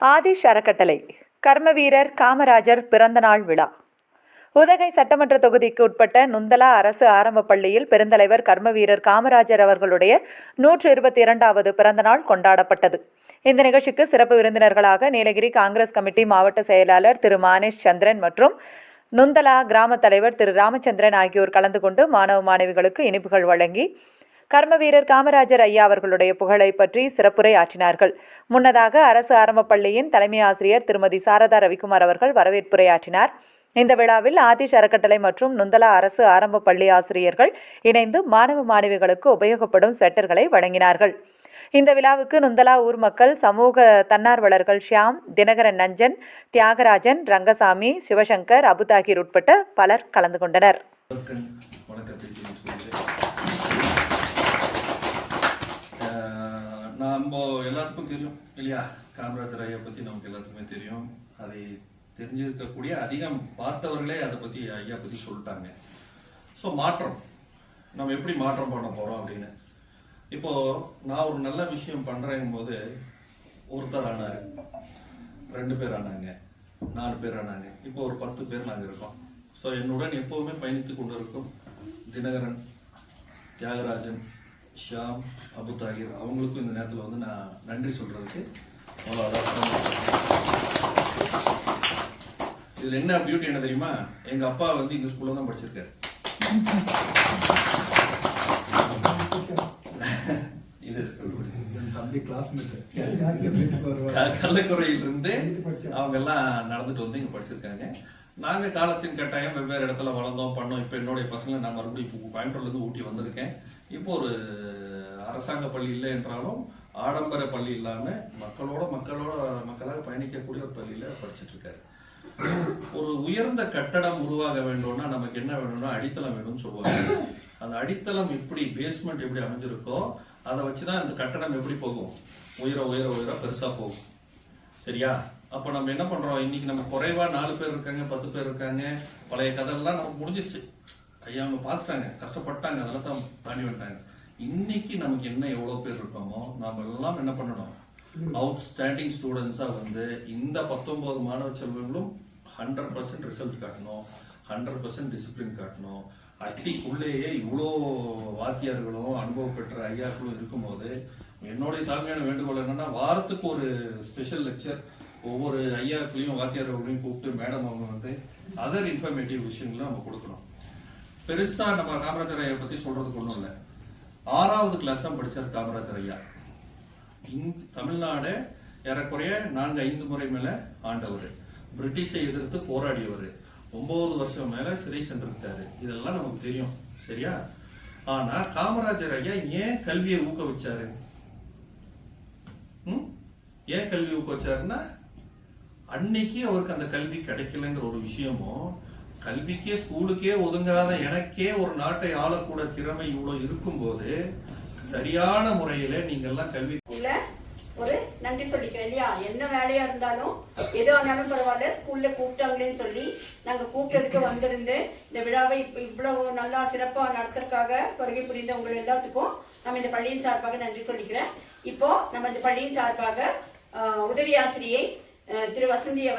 ஆதிஷ் அறக்கட்டளை கர்மவீரர் காமராஜர் பிறந்தநாள் விழா. உதகை சட்டமன்ற தொகுதிக்கு உட்பட்ட நுந்தலா அரசு ஆரம்ப பள்ளியில் பெருந்தலைவர் கர்மவீரர் காமராஜர் அவர்களுடைய நூற்று இருபத்தி இரண்டாவது பிறந்தநாள் கொண்டாடப்பட்டது. இந்த நிகழ்ச்சிக்கு சிறப்பு விருந்தினர்களாக நீலகிரி காங்கிரஸ் கமிட்டி மாவட்ட செயலாளர் திரு மானேஷ் சந்திரன் மற்றும் நுந்தலா கிராம தலைவர் திரு ராமச்சந்திரன் ஆகியோர் கலந்து கொண்டு மாணவ மாணவிகளுக்கு இனிப்புகள் வழங்கி கர்மவீரர் காமராஜர் ஐயா அவர்களுடைய புகழை பற்றி சிறப்புரை ஆற்றினார்கள் முன்னதாக அரசு ஆரம்ப பள்ளியின் தலைமை ஆசிரியர் திருமதி சாரதா ரவிக்குமார் அவர்கள் வரவேற்புரை ஆற்றினார் இந்த விழாவில் ஆதிஷ் அறக்கட்டளை மற்றும் நுந்தலா அரசு ஆரம்ப பள்ளி ஆசிரியர்கள் இணைந்து மாணவ மாணவிகளுக்கு உபயோகப்படும் ஸ்வெட்டர்களை வழங்கினார்கள். இந்த விழாவுக்கு நுந்தலா ஊர் மக்கள் சமூக தன்னார்வலர்கள் ஷியாம் தினகரன் நஞ்சன் தியாகராஜன் ரங்கசாமி சிவசங்கர் அபுதாகிர் உட்பட்ட பலர் கலந்து கொண்டனர். நம்ம எல்லாத்துக்கும் தெரியும் இல்லையா? காமராஜர் ஐயா பற்றி நமக்கு எல்லாத்துக்குமே தெரியும். அதை தெரிஞ்சிருக்கக்கூடிய அதிகம் பார்த்தவர்களே அதை பற்றி ஐயா பற்றி சொல்லிட்டாங்க. ஸோ மாற்றம். நம்ம எப்படி மாற்றம் பண்ண போகிறோம் அப்படின்னு. இப்போ நான் ஒரு நல்ல விஷயம் பண்ணுறேங்கும் போது ஒருத்தர் ஆனார். ரெண்டு பேர் ஆனாங்க. நாலு பேர் ஆனாங்க. இப்போ ஒரு பத்து பேர் நாங்கள் இருக்கோம். ஸோ என்னுடன் எப்போவுமே பயணித்து கொண்டு இருக்கும் தினகரன் தியாகராஜன் ஷியாம் அபு தாகிர் அவங்களுக்கும் இந்த நேரத்தில் வந்து நான் நன்றி சொல்றதுக்கு முதல்ல அதான் இதில் என்ன பியூட்டி என்ன தெரியுமா? எங்க அப்பா வந்து இந்த ஸ்கூல்ல தான் படிச்சிருக்காரு. கள்ளக்குறையிலிருந்து அவங்க எல்லாம் நடந்துட்டு வந்து இங்க படிச்சிருக்காங்க. நாங்கள் காலத்தின் கட்டாயம் வெவ்வேறு இடத்துல வளர்ந்தோம் பண்ணோம். இப்போ என்னுடைய பசங்களை நான் மறுபடியும் இப்போ கோயம்புத்தூர்லேருந்து ஊட்டி வந்திருக்கேன். இப்போ ஒரு அரசாங்க பள்ளி இல்லை என்றாலும் ஆடம்பர பள்ளி இல்லாமல் மக்களோட மக்களோட மக்களாக பயணிக்கக்கூடிய ஒரு பள்ளியில் படிச்சிட்டுருக்கார் ஒரு உயர்ந்த கட்டடம் உருவாக வேண்டும்னா நமக்கு என்ன வேணும்னா அடித்தளம் வேணும்னு சொல்லுவாங்க. அந்த அடித்தளம் எப்படி பேஸ்மெண்ட் எப்படி அமைஞ்சிருக்கோ அதை வச்சு தான் இந்த கட்டடம் எப்படி போகும். உயர உயர உயர பெருசாக போகும். சரியா? அப்போ நம்ம என்ன பண்றோம்? இன்னைக்கு நம்ம குறைவா நாலு பேர் இருக்காங்க பத்து பேர் இருக்காங்க. பழைய கதையெல்லாம் நமக்கு முடிஞ்சிச்சு. ஐயா அவங்க பார்த்துட்டாங்க. கஷ்டப்பட்டாங்க. அதெல்லாம் தான் தாண்டி வந்துட்டாங்க இன்னைக்கு நமக்கு என்ன எவ்வளோ பேர் இருக்கோமோ நாம எல்லாம் என்ன பண்ணணும்? அவுட் ஸ்டாண்டிங் ஸ்டூடெண்ட்ஸாக வந்து இந்த பத்தொன்பது மாணவ செல்வங்களும் ஹண்ட்ரட் பர்சன்ட் ரிசல்ட் காட்டணும். ஹண்ட்ரட் பர்சன்ட் டிசிப்ளின் காட்டணும். அட்டிக்குள்ளேயே இவ்வளோ வாத்தியார்களும் அனுபவம் பெற்ற ஐயாக்களும் இருக்கும்போது என்னுடைய தாழ்மையான வேண்டுகோள் என்னன்னா வாரத்துக்கு ஒரு ஸ்பெஷல் லெக்சர் ஒவ்வொரு ஐயாக்களையும் வாத்தியார்களையும் கூப்பிட்டு மேடம் அவங்க வந்து அதர் இன்ஃபர்மேட்டிவ் விஷயங்களை நம்ம கொடுக்கணும். பெருசா நம்ம காமராஜர் ஐயா பத்தி சொல்றதுக்கு ஒன்றும் இல்லை. ஆறாவது கிளாஸ் தான் படித்தார் காமராஜர் ஐயா. இந் தமிழ்நாடு ஏறக்குறைய நான்கு ஐந்து முறை மேல ஆண்டவர். பிரிட்டிஷை எதிர்த்து போராடியவர். ஒன்பது வருஷம் மேல சிறை சென்றிருக்காரு. இதெல்லாம் நமக்கு தெரியும். சரியா? ஆனா காமராஜர் ஐயா ஏன் கல்வியை ஊக்குவிச்சாரு? ஏன் கல்வி ஊக்குவிச்சாருன்னா அன்னைக்கு அவருக்கு அந்த கல்வி கிடைக்கலங்கிற ஒரு விஷயமும் கல்விக்கே ஸ்கூலுக்கே ஒதுங்காத எனக்கே ஒரு நாட்டை ஆளக்கூட திறமை இவ்வளோ இருக்கும்போது சரியான முறையில நீங்க எல்லாம் கல்வி ஒரு நன்றி சொல்லிக்கிறேன் இல்லையா? என்ன வேலையா இருந்தாலும் எது ஆனாலும் பரவாயில்ல ஸ்கூல்ல கூப்பிட்டாங்களேன்னு சொல்லி நாங்க கூப்பிட்டதுக்கு வந்திருந்து இந்த விழாவை இப்ப இவ்வளவு நல்லா சிறப்பா நடத்துறதுக்காக வருகை புரிந்த உங்கள் எல்லாத்துக்கும் நம்ம இந்த பள்ளியின் சார்பாக நன்றி சொல்லிக்கிறேன். இப்போ நம்ம இந்த பள்ளியின் சார்பாக உதவி ஆசிரியை திரு வசந்தி அவர்